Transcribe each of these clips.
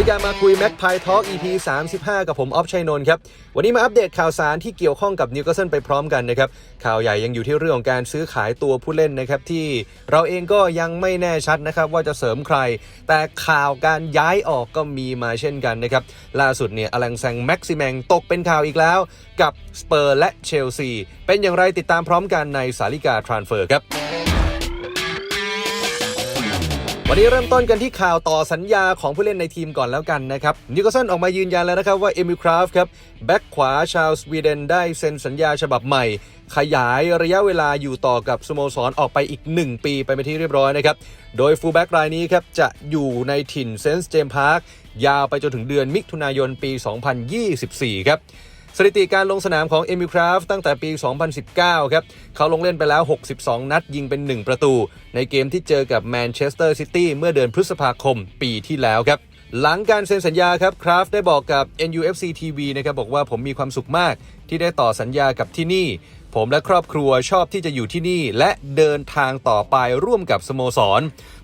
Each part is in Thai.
ลิกามาคุยแม็กพายทอล์ก EP 35 กับผม ออฟชัยนนท์ครับ วันนี้มาอัปเดตข่าวสารที่เกี่ยวข้องกับนิวคาสเซิลไปพร้อมกันนะครับ ข่าวใหญ่ยังอยู่ที่เรื่องของการซื้อขายตัวผู้เล่นนะครับ ที่เราเองก็ยังไม่แน่ชัดนะครับ ว่าจะเสริมใคร แต่ข่าวการย้ายออกก็มีมาเช่นกันนะครับ ล่าสุดเนี่ยอลังแซงแม็กซิแมงตกเป็นข่าวอีกแล้ว กับสเปอร์และเชลซีเป็นอย่างไรติดตามพร้อมกันในสาลิกาทรานเฟอร์ครับ วันนี้เริ่มต้นกันที่ข่าวต่อสัญญาของผู้เล่นในทีมก่อนแล้วกันนะครับนิวคาสเซิลออกมายืนยันแล้วนะครับว่าเอมิคราฟครับแบ็กขวาชาวสวีเดนได้เซ็นสัญญาฉบับใหม่ ขยายระยะเวลาอยู่ต่อกับสโมสรออกไปอีก 1 ปีไปเป็นที่เรียบร้อยนะครับ โดยฟูลแบ็กรายนี้ครับจะอยู่ในถิ่นเซนส์เจมพาร์คยาวไปจนถึงเดือนมิถุนายนปี 2024 ครับ สถิติการลงสนามของเอมิคราฟตั้งแต่ปี 2019 ครับ เขาลงเล่นไปแล้ว 62 นัดยิงเป็น 1 ประตู ในเกมที่เจอกับแมนเชสเตอร์ซิตี้เมื่อเดือนพฤษภาคมปีที่แล้วครับหลังการเซ็นสัญญาครับคราฟได้บอกกับ NUFC TV นะครับบอกว่าผมมีความสุขมากที่ได้ต่อสัญญากับที่นี่ ผมและครอบครัวชอบที่จะอยู่ที่นี่ และเดินทางต่อไปร่วมกับสโมสร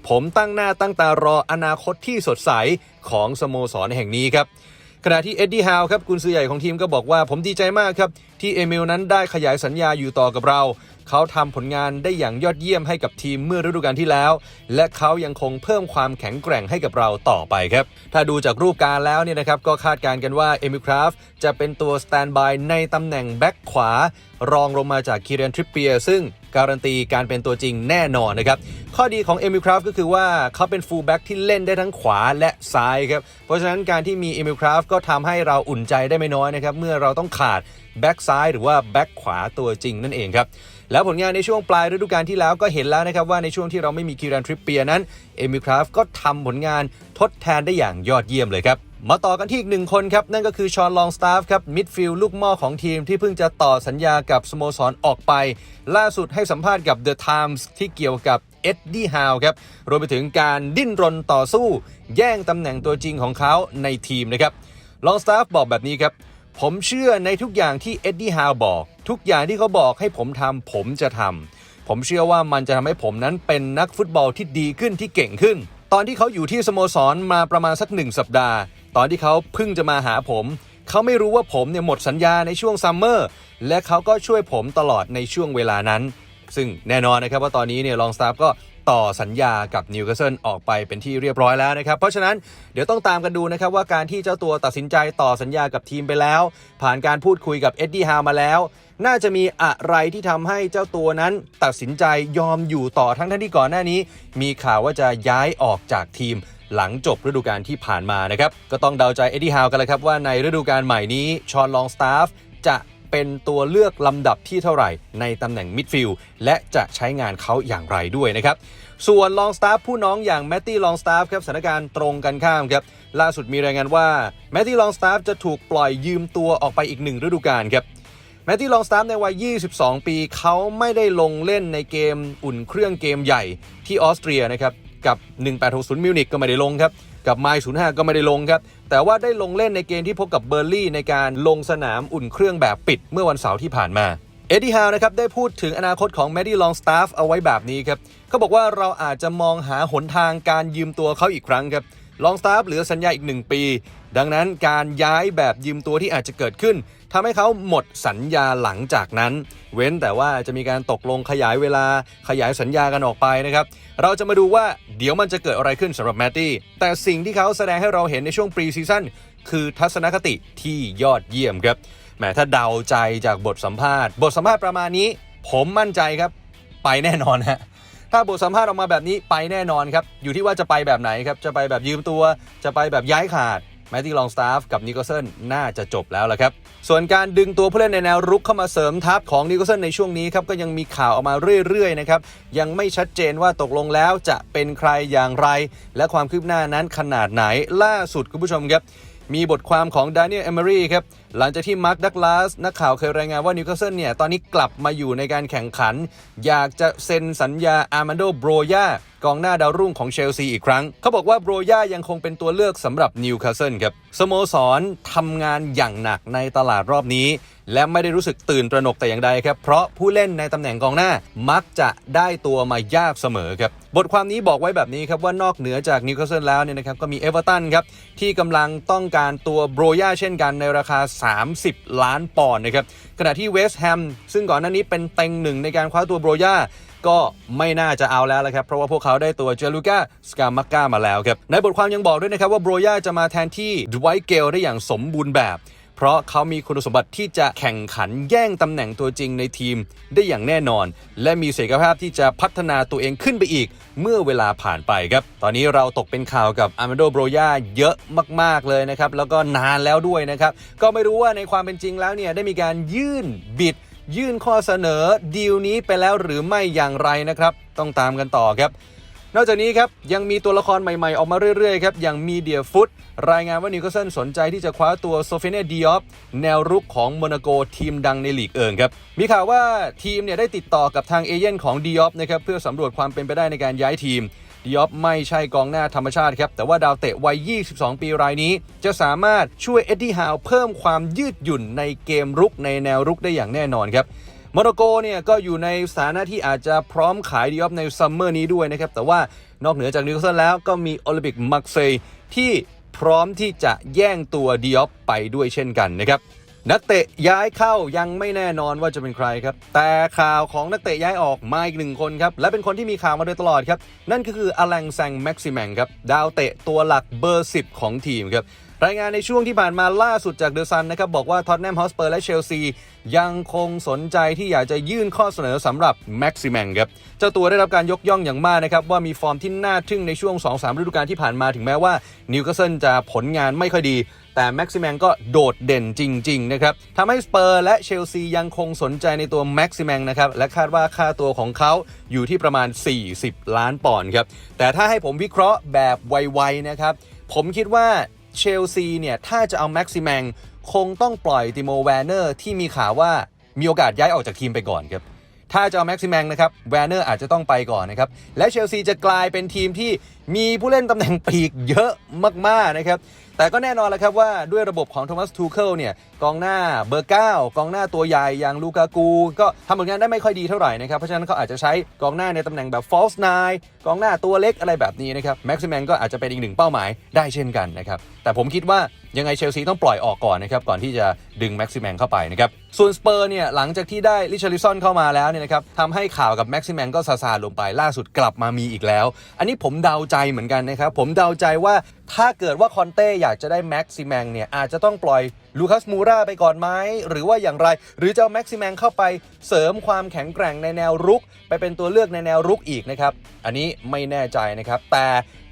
ผมตั้งหน้าตั้งตารออนาคตที่สดใสของสโมสรแห่งนี้ครับ ขณะที่เอ็ดดี้ฮาวครับกุนซือใหญ่ของทีมก็บอกว่าผมดีใจมากครับที่เอมิลนั้นได้ขยายสัญญาอยู่ต่อกับเราเขาทำผลงานได้อย่างยอดเยี่ยมให้กับทีมเมื่อฤดูกาลที่แล้ว และเขายังคงเพิ่มความแข็งแกร่งให้กับเราต่อไปครับ ถ้าดูจากรูปการแล้วเนี่ยนะครับ ก็คาดการกันว่าเอมิคราฟจะเป็นตัวสแตนบายในตำแหน่งแบ็กขวารองลงมาจากคีเรนทริปเปียซึ่งการันตีการเป็นตัวจริงแน่นอนนะครับ ข้อดีของเอมิคราฟก็คือว่าเขาเป็นฟูลแบ็กที่เล่นได้ทั้งขวาและซ้ายครับ เพราะฉะนั้นการที่มีเอมิคราฟก็ทำให้เราอุ่นใจได้ไม่น้อยนะครับ เมื่อเราต้องขาดแบ็กซ้ายหรือว่าแบ็กขวาตัวจริงนั่นเองครับ แล้วผลงานในช่วงปลายฤดูกาลที่แล้วก็เห็นแล้วนะครับว่าในช่วงที่เราไม่มีคีรันทริปเปียนั้นเอมิคราฟก็ทำผลงานทดแทนได้อย่างยอดเยี่ยมเลยครับมาต่อกันที่อีกหนึ่งคนครับ นั่นก็คือชอนลองสตาฟครับมิดฟิลด์ลูกหม้อของทีมที่เพิ่งจะต่อสัญญากับสโมสรออกไป ล่าสุดให้สัมภาษณ์กับ The Times ที่เกี่ยวกับเอ็ดดี้ฮาวครับ รวมไปถึงการดิ้นรนต่อสู้ แย่งตำแหน่งตัวจริงของเขาในทีมนะครับลองสตาฟบอกแบบนี้ครับ ผมเชื่อในทุกอย่างที่เอ็ดดี้ฮาวบอก ทุกอย่างที่เขาบอกให้ผมทำผมจะทำผมเชื่อว่ามันจะทำให้ผมนั้นเป็นนักฟุตบอลที่ดีขึ้นที่เก่งขึ้น ตอนที่เขาอยู่ที่สโมสรมาประมาณสักหนึ่งสัปดาห์ ตอนที่เขาเพิ่งจะมาหาผมเขาไม่รู้ว่าผมเนี่ยหมดสัญญาในช่วงซัมเมอร์และเขาก็ช่วยผมตลอดในช่วงเวลานั้น ซึ่งแน่นอนนะครับว่าตอนนี้เนี่ยลองสตาฟก็ ต่อสัญญากับนิวคาสเซิลออกไปเป็นที่เรียบร้อยแล้วนะครับ เพราะฉะนั้นเดี๋ยวต้องตามกันดูนะครับว่าการที่เจ้าตัวตัดสินใจต่อสัญญากับทีมไปแล้ว ผ่านการพูดคุยกับเอ็ดดี้ฮาวมาแล้ว น่าจะมีอะไรที่ทำให้เจ้าตัวนั้นตัดสินใจยอมอยู่ต่อทั้งท่านที่ก่อนหน้านี้ มีข่าวว่าจะย้ายออกจากทีมหลังจบฤดูกาลที่ผ่านมานะครับ ก็ต้องเดาใจเอ็ดดี้ฮาวกันเลยครับว่าในฤดูกาลใหม่นี้ชอนลองสตาฟจะ เป็นตัวเลือกลำดับที่เท่าไหร่ในตำแหน่งมิดฟิลด์และจะใช้งานเขาอย่างไรด้วยนะครับ ส่วนลองสตาฟผู้น้องอย่างแมตตี้ลองสตาฟครับสถานการณ์ตรงกันข้ามครับล่าสุดมีรายงานว่าแมตตี้ลองสตาฟจะถูกปล่อยยืมตัวออกไปอีกหนึ่งฤดูกาลครับแมตตี้ลองสตาฟในวัย 22 ปี เขาไม่ได้ลงเล่นในเกมอุ่นเครื่องเกมใหญ่ที่ออสเตรียนะครับ กับ 1860 มิวนิกก็ไม่ได้ลงครับ กับไมล์05ก็ไม่ได้ลงครับ แต่ว่าได้ลงเล่นในเกมที่พบกับเบอร์ลี่ในการลงสนามอุ่นเครื่องแบบปิดเมื่อวันเสาร์ที่ผ่านมา เอ็ดดี้ฮาวนะครับได้พูดถึงอนาคตของแมดดี้ลองสตาฟเอาไว้แบบนี้ครับเขาบอกว่าเราอาจจะมองหาหนทางการยืมตัวเขาอีกครั้งครับ ลองสตาฟเหลือสัญญาอีก 1 ปี ดังนั้นการย้ายแบบยืมตัวที่อาจจะเกิดขึ้นทำให้เขาหมดสัญญาหลังจากนั้น เว้นแต่ว่าจะมีการตกลงขยายเวลาขยายสัญญากันออกไปนะครับ เราจะมาดูว่าเดี๋ยวมันจะเกิดอะไรขึ้นสำหรับแมตตี้แต่สิ่งที่เขาแสดงให้เราเห็นในช่วงปรีซีซั่นคือทัศนคติที่ยอดเยี่ยมครับแหมถ้าเดาใจจากบทสัมภาษณ์ บทสัมภาษณ์ประมาณนี้ ผมมั่นใจครับ ไปแน่นอนฮะ ถ้าบทสัมภาษณ์ออกมาแบบนี้ไปแน่นอนครับ อยู่ที่ว่าจะไปแบบไหนครับ จะไปแบบยืมตัว จะไปแบบย้ายขาดแมตตี้ลองสตาฟกับนิโคลเซนน่าจะจบแล้วละครับ ส่วนการดึงตัวผู้เล่นในแนวรุกเข้ามาเสริมทัพของนิโคลเซนในช่วงนี้ครับ ก็ยังมีข่าวออกมาเรื่อยๆนะครับ ยังไม่ชัดเจนว่าตกลงแล้วจะเป็นใครอย่างไร และความคืบหน้านั้นขนาดไหนล่าสุดคุณผู้ชมครับ มีบทความของดานิเอลเอมรีครับ หลังจากที่มาร์คดักลาสนักข่าวเคยรายงานว่านิวคาสเซิลเนี่ย ตอนนี้กลับมาอยู่ในการแข่งขัน อยากจะเซ็นสัญญาอาร์มันโดโบรยา กองหน้าดาวรุ่งของเชลซีอีกครั้ง เขาบอกว่าโบรย่ายังคงเป็นตัวเลือกสำหรับนิวคาสเซิลครับสโมสรทำงานอย่างหนักในตลาดรอบนี้ และไม่ได้รู้สึกตื่นตระหนกแต่อย่างใดครับ เพราะผู้เล่นในตำแหน่งกองหน้ามักจะได้ตัวมายากเสมอครับบทความนี้บอกไว้แบบนี้ครับว่านอกเหนือจากนิวคาสเซิลแล้วเนี่ยนะครับก็มีเอเวอร์ตันครับที่กำลังต้องการตัวโบรย่าเช่นกันในราคา 30 ล้านปอนด์นะครับ ขณะที่เวสต์แฮมซึ่งก่อนหน้านี้เป็นเต็งหนึ่งในการคว้าตัวโบรย่าก็ไม่น่าจะเอาแล้วละครับ เพราะว่าพวกเขาได้ตัวเจลูกาสกามักกามาแล้วครับ ในบทความยังบอกด้วยนะครับว่าโบรย่าจะมาแทนที่ดไวเกลได้อย่างสมบูรณ์แบบ เพราะเขามีคุณสมบัติที่จะแข่งขันแย่งตำแหน่งตัวจริงในทีมได้อย่างแน่นอน และมีศักยภาพที่จะพัฒนาตัวเองขึ้นไปอีก เมื่อเวลาผ่านไปครับ ตอนนี้เราตกเป็นข่าวกับอาร์เมโดโบรยาเยอะมาก ๆ เลยนะครับ แล้วก็นานแล้วด้วยนะครับ ก็ไม่รู้ว่าในความเป็นจริงแล้วเนี่ยได้มีการยื่นบิด ยื่นข้อเสนอดีลนี้ไปแล้วหรือไม่อย่างไรนะครับ ต้องตามกันต่อครับ นอกจากนี้ครับยังมีตัวละครใหม่ๆ ออกมาเรื่อยๆครับอย่างมีเดียฟุตรายงานว่านิวคาสเซิลสนใจที่จะคว้าตัวโซเฟเนดิออฟแนวรุกของโมนาโกทีมดังในลีกเอิงครับ มีข่าวว่าทีมเนี่ยได้ติดต่อกับทางเอเย่นของดิออฟนะครับเพื่อสำรวจความเป็นไปได้ในการย้ายทีมดิออฟไม่ใช่กองหน้าธรรมชาติครับ แต่ว่าดาวเตะวัย 22 ปีรายนี้ จะสามารถช่วยเอ็ดดี้ฮาวเพิ่มความยืดหยุ่นในเกมรุกในแนวรุกได้อย่างแน่นอนครับ โมร็อกโกเนี่ยก็อยู่ในสถานะที่อาจจะพร้อมขายดิออฟในซัมเมอร์นี้ด้วยนะครับ แต่ว่านอกเหนือจากนิวคาสเซิลแล้วก็มีโอลิมปิกมักเซยที่พร้อมที่จะแย่งตัวดิออฟไปด้วยเช่นกันนะครับนักเตะย้ายเข้ายังไม่แน่นอนว่าจะเป็นใครครับ แต่ข่าวของนักเตะย้ายออกมาอีกหนึ่งคนครับ และเป็นคนที่มีข่าวมาโดยตลอดครับ นั่นก็คืออลังแซงแม็กซิแมงครับ ดาวเตะตัวหลักเบอร์ 10 ของทีมครับ รายงานในช่วงที่ผ่านมาล่าสุดจากเดอะซันนะครับบอกว่าท็อตแนมฮอสเปอร์และเชลซียังคงสนใจที่อยากจะยื่นข้อเสนอสำหรับแม็กซิแมงครับเจ้าตัวได้รับการยกย่องอย่างมากนะครับว่ามีฟอร์มที่น่าทึ่งในช่วง 2-3ฤดูกาลที่ผ่านมาถึงแม้ว่านิวคาสเซิลจะผลงานไม่ค่อยดีแต่แม็กซิแมงก็โดดเด่นจริง ๆ นะครับทำให้สเปอร์และเชลซียังคงสนใจในตัวแม็กซิแมงนะครับ และคาดว่าค่าตัวของเขาอยู่ที่ประมาณ 40 ล้านปอนด์ครับ แต่ถ้าให้ผมวิเคราะห์แบบไว ๆ นะครับ ผมคิดว่า เชลซีเนี่ย ถ้าจะเอาแม็กซิแมงคงต้องปล่อยติโมแวนเนอร์ที่มีข่าวว่ามีโอกาสย้ายออกจากทีมไปก่อนครับ ถ้าจะเอาแม็กซิแมงนะครับแวนเนอร์อาจจะต้องไปก่อนนะครับ และเชลซีจะกลายเป็นทีมที่ มีผู้เล่นตำแหน่งปีกเยอะมากๆนะครับ แต่ก็แน่นอนแล้วครับว่าด้วยระบบของโทมัสทูเคิลเนี่ยกองหน้าเบอร์ 9 กองหน้าตัวใหญ่อย่างลูกากู ก็ทำผลงานได้ไม่ค่อยดีเท่าไหร่นะครับ เพราะฉะนั้นเขาอาจจะใช้กองหน้าในตำแหน่งแบบ false nine กองหน้าตัวเล็กอะไรแบบนี้นะครับแม็กซิแมงก็อาจจะเป็นอีกหนึ่งเป้าหมายได้เช่นกันนะครับแต่ผมคิดว่ายังไงเชลซีต้องปล่อยออกก่อนนะครับก่อนที่จะดึงแม็กซิแมงเข้าไปนะครับส่วนสเปอร์เนี่ยหลังจากที่ได้ลิชาริซอนเข้ามาแล้วเนี่ยนะครับทำให้ข่าวกับแม็กซิแมงก็ซาซาลงไปล่าสุดกลับมามีอีกแล้ว อันนี้ผมเดาใจเหมือนกันนะครับ ผมเดาใจว่าถ้าเกิดว่าคอนเต้อยากจะได้แม็กซิแมงเนี่ย อาจจะต้องปล่อยลูคัสมูราไปก่อนไหมหรือว่าอย่างไร หรือจะเอาแม็กซิแมงเข้าไปเสริมความแข็งแกร่งในแนวรุก ไปเป็นตัวเลือกในแนวรุกอีกนะครับ อันนี้ไม่แน่ใจนะครับ แต่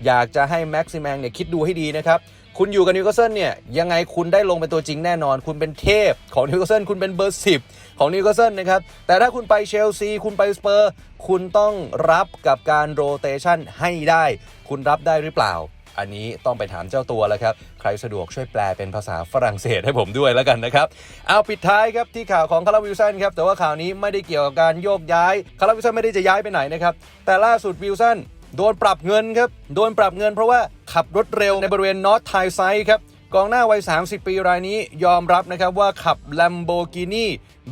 อยากจะให้แม็กซิแมงเนี่ยคิดดูให้ดีนะครับ คุณอยู่กับนิวคาสเซิลเนี่ยยังไงคุณได้ลงเป็นตัวจริงแน่นอน คุณเป็นเทพของนิวคาสเซิลคุณเป็นเบอร์10ของนิวคาสเซิลนะครับ แต่ถ้าคุณไปเชลซี คุณไปสเปอร์ คุณต้องรับกับการโรเตชันให้ได้ คุณรับได้หรือเปล่า อันนี้ต้องไปถามเจ้าตัวแล้วครับ ใครสะดวกช่วยแปลเป็นภาษาฝรั่งเศสให้ผมด้วยแล้วกันนะครับ เอาปิดท้ายครับที่ข่าวของคาร์ลวิลสันครับแต่ว่าข่าวนี้ไม่ได้เกี่ยวกับการโยกย้ายคาร์ลวิลสันไม่ได้จะย้ายไปไหนนะครับแต่ล่าสุดวิลสัน โดนปรับเงินครับ โดนปรับเงินเพราะว่าขับรถเร็วในบริเวณนอตไทไซด์ครับกองหน้าวัย 30 ปีรายนี้ยอมรับนะครับว่าขับ Lamborghini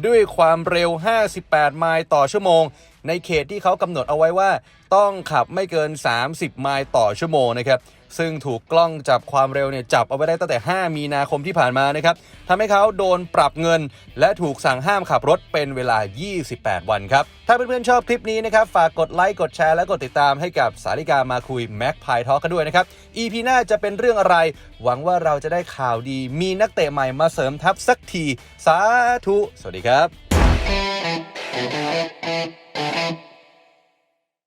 ด้วยความเร็ว 58 ไมล์ต่อชั่วโมง ในเขตที่เขากำหนดเอาไว้ว่า ต้องขับไม่เกิน 30 ไมล์ต่อชั่วโมงนะครับ ซึ่งถูกกล้องจับความเร็วเนี่ยจับเอาไว้ได้ตั้งแต่ 5 มีนาคมที่ผ่านมานะครับทำให้เขาโดนปรับเงิน และถูกสั่งห้ามขับรถเป็นเวลา 28 วันครับ ถ้าเพื่อนๆชอบคลิปนี้นะครับ ฝากกดไลค์กดแชร์และกดติดตามให้กับสาริกามาคุยแม็กพายทอกันด้วยนะครับ EP หน้าจะเป็นเรื่องอะไร หวังว่าเราจะได้ข่าวดี มีนักเตะใหม่มาเสริมทัพสักที สาธุ สวัสดีครับ